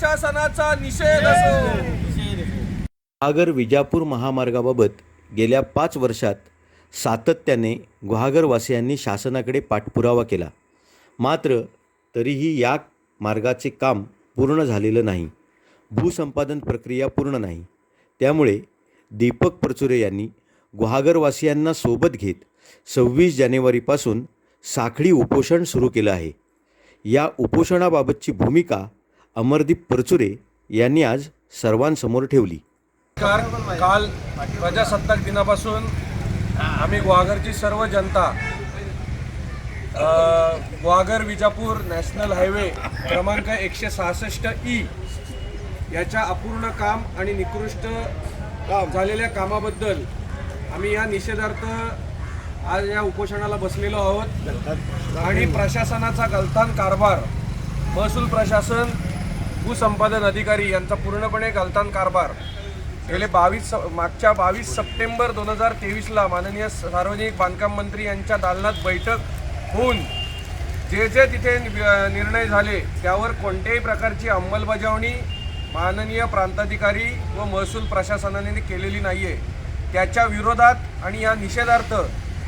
प्रशासनाचा निषेध असो. गुहागर विजापूर महामार्गाबाबत गेल्या पाच वर्षात सातत्याने गुहागरवासियांनी शासनाकडे पाठपुरावा केला. मात्र तरीही या मार्गाचे काम पूर्ण झालेलं नाही. भूसंपादन प्रक्रिया पूर्ण नाही. त्यामुळे दीपक प्रचुरे यांनी गुहागरवासियांना सोबत घेत सव्वीस जानेवारीपासून साखळी उपोषण सुरू केलं आहे. या उपोषणाबाबतची भूमिका अमरदीप परचुरे यांनी आज सर्वांसमोर ठेवली. काल प्रजासत्ताक दिनापासून आम्ही ग्वागरची सर्व जनता ग्वागर विजापूर नॅशनल हायवे क्रमांक एकशे सहासष्ट ई याच्या अपूर्ण काम आणि निकृष्ट झालेल्या कामाबद्दल आम्ही या निषेधार्थ आज या उपोषणाला बसलेलो आहोत. आणि प्रशासनाचा गलथान कारभार महसूल प्रशासन भूसंपादन अधिकारी यांचा पूर्णपणे गलथान कारभार. गेले बावीस मागच्या बावीस सप्टेंबर दोन हजार तेवीसला माननीय सार्वजनिक बांधकाम मंत्री यांच्या दालनात बैठक होऊन जे जे तिथे निर्णय झाले त्यावर कोणत्याही प्रकारची अंमलबजावणी माननीय प्रांताधिकारी व महसूल प्रशासनाने केलेली नाही आहे त्याच्या विरोधात आणि या निषेधार्थ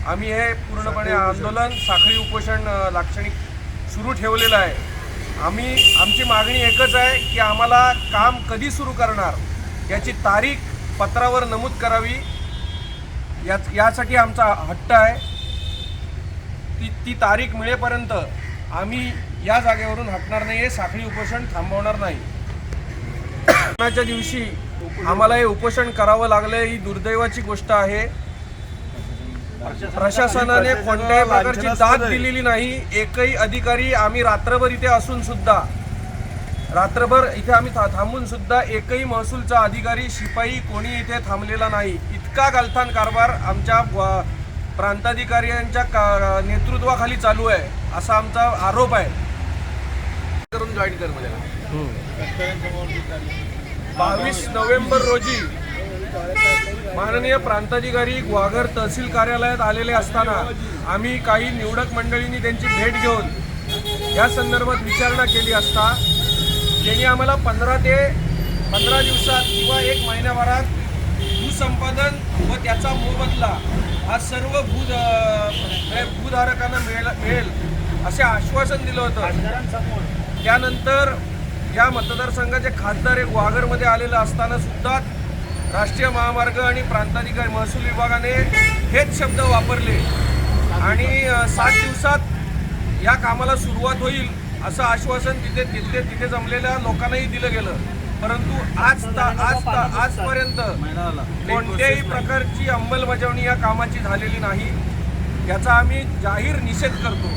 आम्ही हे पूर्णपणे आंदोलन साखळी उपोषण लाक्षणिक सुरू ठेवलेलं आहे. आम्ही आमची मागणी एकच आहे की आम्हाला काम कधी सुरू करणार याची तारीख पत्रावर नमूद करावी. या यासाठी आमचा हट्ट आहे. ती ती तारीख मिळेपर्यंत आम्ही या जागेवरून हटणार नाही हे साखळी उपोषण थांबवणार नाही. दिवशी आम्हाला हे उपोषण करावं लागलं ही दुर्दैवाची गोष्ट आहे. प्रशासनाने कोणत्याही प्रकारची दाद दिलेली नाही. एकही अधिकारी आम्ही रात्रभर इथे असून सुद्धा रात्रभर इथे आम्ही था थांबून सुद्धा एकही महसूलचा अधिकारी शिपाई कोणी इथे थांबलेला नाही. इतका गलथान कारभार आमच्या व- प्रांताधिकाऱ्यांच्या का नेतृत्वाखाली चालू आहे असा आमचा आरोप आहे. करून जॉईन कर बावीस नोव्हेंबर रोजी माननीय प्रांताधिकारी ग्वाघर तहसील कार्यालयात आलेले असताना आम्ही काही निवडक मंडळींनी त्यांची भेट घेऊन या संदर्भात विचारणा केली असता त्यांनी आम्हाला पंधरा ते पंधरा दिवसात किंवा एक महिन्याभरात भूसंपादन व त्याचा मोबदला हा सर्व भू भूधारकांना मिळेल मिळेल असे आश्वासन दिलं होतं. त्यानंतर या मतदारसंघाचे खासदार हे गुहागरमध्ये आलेलं असताना सुद्धा राष्ट्रीय महामार्ग आणि प्रांताधिकारी महसूल विभागाने हेच शब्द वापरले. आणि सात दिवसात या कामाला सुरुवात होईल असं आश्वासन तिथे तिथे तिथे जमलेल्या लोकांनाही दिलं गेलं. परंतु आज ता- आज ता- आजपर्यंत कोणत्याही प्रकारची अंमलबजावणी या कामाची झालेली नाही. याचा आम्ही जाहीर निषेध करतो.